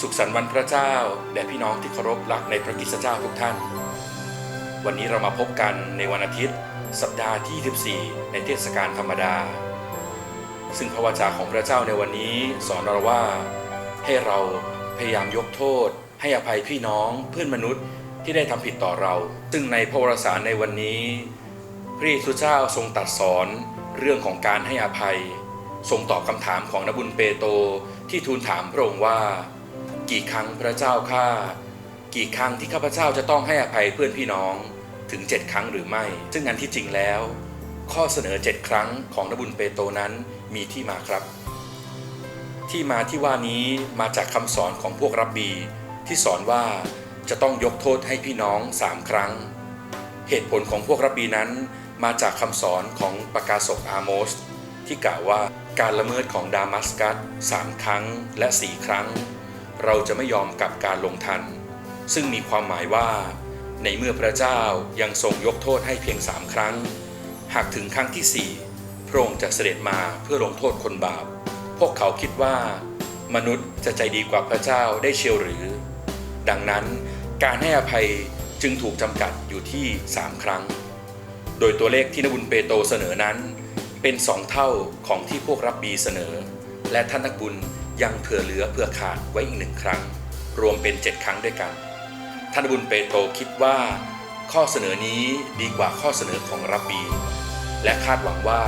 สุขสันต์วันพระเจ้าแด่พี่น้องที่เคารพรักในพระคริสตเจ้าทุกท่าน วันนี้เรามาพบกันในวันอาทิตย์ สัปดาห์ที่ 24 ในเทศกาลธรรมดา ซึ่งพระวจาของพระเจ้าในวันนี้สอนเราว่า ให้เราพยายามยกโทษ ให้อภัยพี่น้องเพื่อนมนุษย์ที่ได้ทำผิดต่อเรา ซึ่งในพระวรสารในวันนี้ พระเยซูเจ้าทรงตัดสอนเรื่องของการให้อภัย ทรงตอบคำถามของนบุญเปโตที่ทูลถามพระองค์ว่า กี่ครั้งพระเจ้าข้ากี่ครั้งที่ข้าพเจ้าจะต้องให้อภัยเพื่อนพี่น้องถึงเจ็ดครั้งหรือไม่ ซึ่งอันที่จริงแล้ว ข้อเสนอเจ็ดครั้งของนบุญเปโตนั้นมีที่มาครับ ที่มาที่ว่านี้มาจากคำสอนของพวกรับบีที่สอนว่าจะต้องยกโทษให้พี่น้องสามครั้ง เหตุผลของพวกรับบีนั้นมาจากคำสอนของประกาศกอาโมส ที่กล่าวว่าการละเมิดของดามัสกัสสามครั้งและสี่ครั้ง เราจะไม่ยอมกับการลงทัน ซึ่งมีความหมายว่า ในเมื่อพระเจ้ายังทรงยกโทษให้เพียงสามครั้ง หากถึงครั้งที่สี่พระองค์จะเสด็จมาเพื่อลงโทษคนบาป พวกเขาคิดว่า มนุษย์จะใจดีกว่าพระเจ้าได้เชียวหรือ ดังนั้นการให้อภัยจึงถูกจำกัดอยู่ที่สามครั้ง โดยตัวเลขที่นบุญเปโตเสนอนั้น เป็นสองเท่าของที่พวกรับบีเสนอ และท่านนักบุญ ยังเผื่อเหลือเผื่อขาดไว้อีกหนึ่งครั้ง รวมเป็นเจ็ดครั้งด้วยกัน ท่านนบุญเปโตรคิดว่า ข้อเสนอนี้ดีกว่าข้อเสนอของรับบี และคาดหวังว่า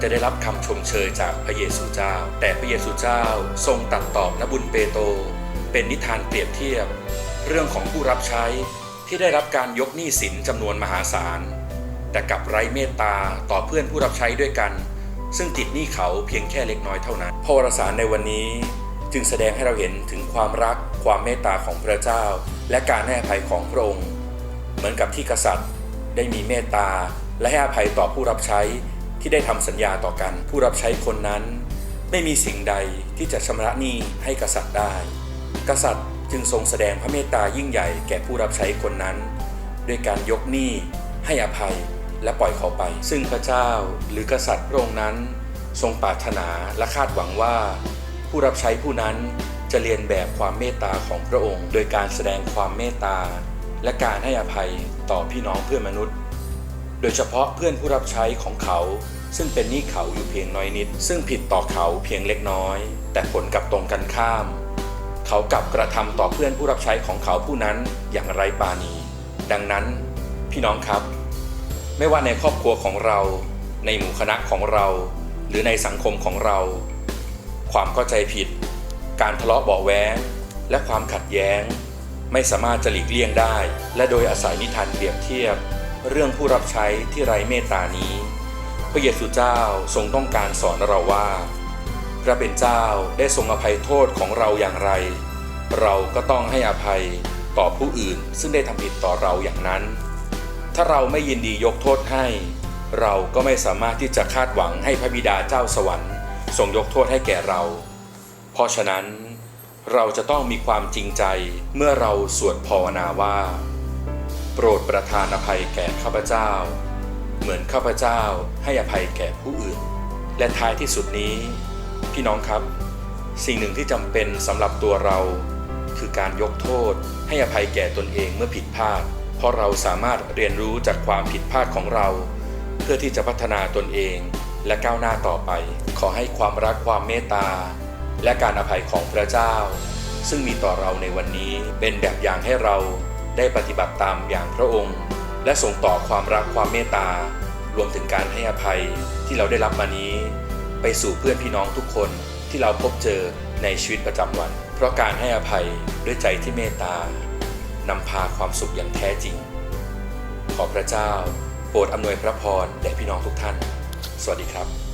จะได้รับคำชมเชยจากพระเยซูเจ้า แต่พระเยซูเจ้าทรงตัดตอบนบุญเปโตรเป็นนิทานเปรียบเทียบ เรื่องของผู้รับใช้ที่ได้รับการยกหนี้สินจำนวนมหาศาล แต่กลับไร้เมตตาต่อเพื่อนผู้รับใช้ด้วยกัน ซึ่งติดหนี้เขาเพียงแค่เล็กน้อยเท่านั้นพระวรสารในวันนี้จึงแสดงให้เราเห็นถึงความรัก ความเมตตาของพระเจ้า และการให้อภัยของพระองค์ เหมือนกับที่กษัตริย์ได้มีเมตตา และให้อภัยต่อผู้รับใช้ที่ได้ทำสัญญาต่อกัน ผู้รับใช้คนนั้น ไม่มีสิ่งใดที่จะชำระหนี้ให้กษัตริย์ได้ กษัตริย์จึงทรงแสดงพระเมตตายิ่งใหญ่แก่ผู้รับใช้คนนั้น ด้วยการยกหนี้ให้อภัย และปล่อยเขาไป ซึ่งพระเจ้าหรือกษัตริย์พระองค์นั้น ทรงปรารถนาและคาดหวังว่า ผู้รับใช้ผู้นั้นจะเรียนแบบความเมตตาของพระองค์ โดยการแสดงความเมตตา และการให้อภัยต่อพี่น้องเพื่อนมนุษย์ โดยเฉพาะเพื่อนผู้รับใช้ของเขา ซึ่งเป็นหนี้เขาอยู่เพียงน้อยนิด ซึ่งผิดต่อเขาเพียงเล็กน้อย แต่ผลกลับตรงกันข้าม เขากลับกระทำต่อเพื่อนผู้รับใช้ของเขาผู้นั้นอย่างไร้ปาณี ดังนั้น พี่น้องครับ ไม่ว่าในครอบครัวของเรา ในหมู่คณะของเรา หรือในสังคมของเรา ความเข้าใจผิด การทะเลาะเบาะแว้ง และความขัดแย้ง ไม่สามารถจะหลีกเลี่ยงได้ และโดยอาศัยนิทานเปรียบเทียบ เรื่องผู้รับใช้ที่ไร้เมตตานี้ พระเยซูเจ้าทรงต้องการสอนเราว่า พระเป็นเจ้าได้ทรงอภัยโทษของเราอย่างไร เราก็ต้องให้อภัยต่อผู้อื่นซึ่งได้ทำผิดต่อเราอย่างนั้น ถ้าเราไม่ยินดียกโทษให้ เราก็ไม่สามารถที่จะคาดหวังให้พระบิดาเจ้าสวรรค์ทรงยกโทษให้แก่เรา เพราะฉะนั้นเราจะต้องมีความจริงใจเมื่อเราสวดภาวนาว่า โปรดประทานอภัยแก่ข้าพเจ้า เหมือนข้าพเจ้าให้อภัยแก่ผู้อื่น และท้ายที่สุดนี้ พี่น้องครับ สิ่งหนึ่งที่จำเป็นสำหรับตัวเรา คือการยกโทษให้อภัยแก่ตนเองเมื่อผิดพลาด เพราะเราสามารถเรียนรู้จากความผิดพลาดของเรา เพื่อที่จะพัฒนาตนเองและก้าวหน้าต่อไป ขอให้ความรักความเมตตา และการอภัยของพระเจ้า ซึ่งมีต่อเราในวันนี้เป็นแบบอย่างให้เราได้ปฏิบัติตามอย่างพระองค์ และส่งต่อความรักความเมตตารวมถึงการให้อภัยที่เราได้รับมานี้ ไปสู่เพื่อนพี่น้องทุกคนที่เราพบเจอในชีวิตประจำวัน เพราะการให้อภัยด้วยใจที่เมตตา นำพาความสุขอย่างแท้จริง ขอพระเจ้า โปรดอำนวยพระพรแด่พี่น้องทุกท่าน สวัสดีครับ